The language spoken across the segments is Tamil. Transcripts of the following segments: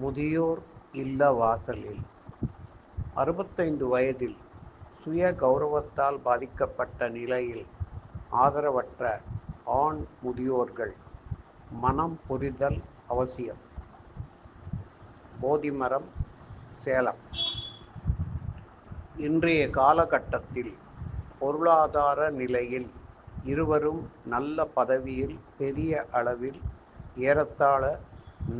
முதியோர் இல்ல வாசலில். அறுபத்தைந்து வயதில் சுய கௌரவத்தால் பாதிக்கப்பட்ட நிலையில் ஆதரவற்ற ஆண் முதியோர்கள் மனம் புரிதல் அவசியம். போதிமரம் சேலம். இன்றைய காலகட்டத்தில் பொருளாதார நிலையில் இருவரும் நல்ல பதவியில் பெரிய அளவில் ஏறத்தாழ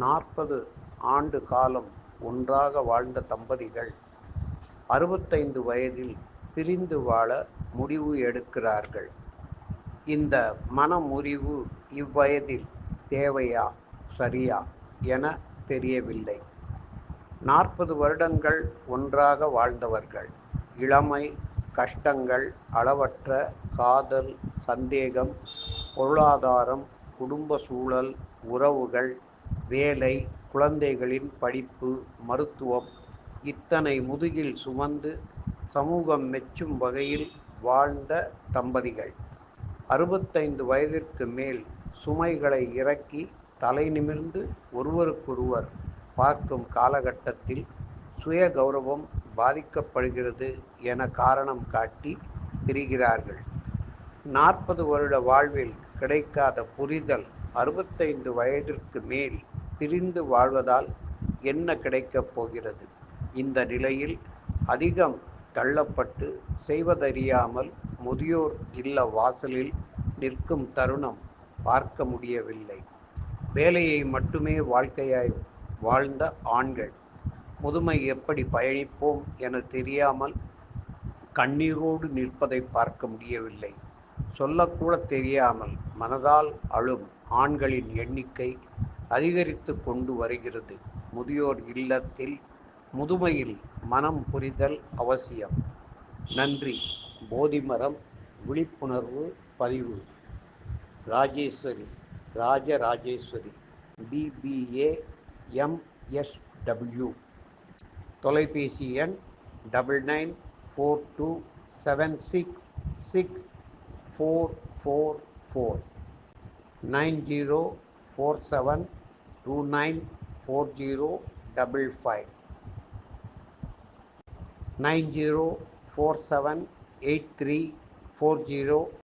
நாற்பது ஆண்டு காலம் ஒன்றாக வாழ்ந்த தம்பதிகள் அறுபத்தைந்து வயதில் பிரிந்து வாழ முடிவு எடுக்கிறார்கள். இந்த மனமுறிவு இவ்வயதில் தேவையா சரியா என தெரியவில்லை. நாற்பது வருடங்கள் ஒன்றாக வாழ்ந்தவர்கள். இளமை கஷ்டங்கள் அளவற்ற காதல் சந்தேகம் பொருளாதாரம் குடும்ப சூழல் உறவுகள் வேலை குழந்தைகளின் படிப்பு மருத்துவம் இத்தனை முதுகில் சுமந்து சமூகம் மெச்சும் வகையில் வாழ்ந்த தம்பதிகள். அறுபத்தைந்து வயதிற்கு மேல் சுமைகளை இறக்கி தலை நிமிர்ந்து ஒருவருக்கொருவர் பார்க்கும் காலகட்டத்தில் சுய கௌரவம் பாதிக்கப்படுகிறது என காரணம் காட்டி பிரிகிறார்கள் நாற்பது வருட வாழ்வில் கிடைக்காத புரிதல் அறுபத்தைந்து வயதிற்கு மேல் பிரிந்து வாழ்வதால் என்ன கிடைக்கப் போகிறது? இந்த நிலையில் அதிகம் தள்ளப்பட்டு செய்வதறியாமல் முதியோர் இல்ல வாசலில் நிற்கும் தருணம் பார்க்க முடியவில்லை. வேலையை மட்டுமே வாழ்க்கையாய் வாழ்ந்த ஆண்கள் முதுமை எப்படி பயணிப்போம் என தெரியாமல் கண்ணீரோடு நிற்பதை பார்க்க முடியவில்லை. சொல்லக்கூட தெரியாமல் மனதால் அழும் ஆண்களின் எண்ணிக்கை அதிகரித்து கொண்டு வருகிறது. முதியோர் இல்லத்தில் முதுமையில் மனம் புரிதல் அவசியம். நன்றி. போதிமரம் விழிப்புணர்வு பதிவு. ராஜேஸ்வரி ராஜராஜேஸ்வரி. பிபிஏ எம்எஸ்டபிள்யூ தொலைபேசி எண் double nine four two seven six six four four four nine zero four seven Two nine four zero double five nine zero four seven eight three four zero.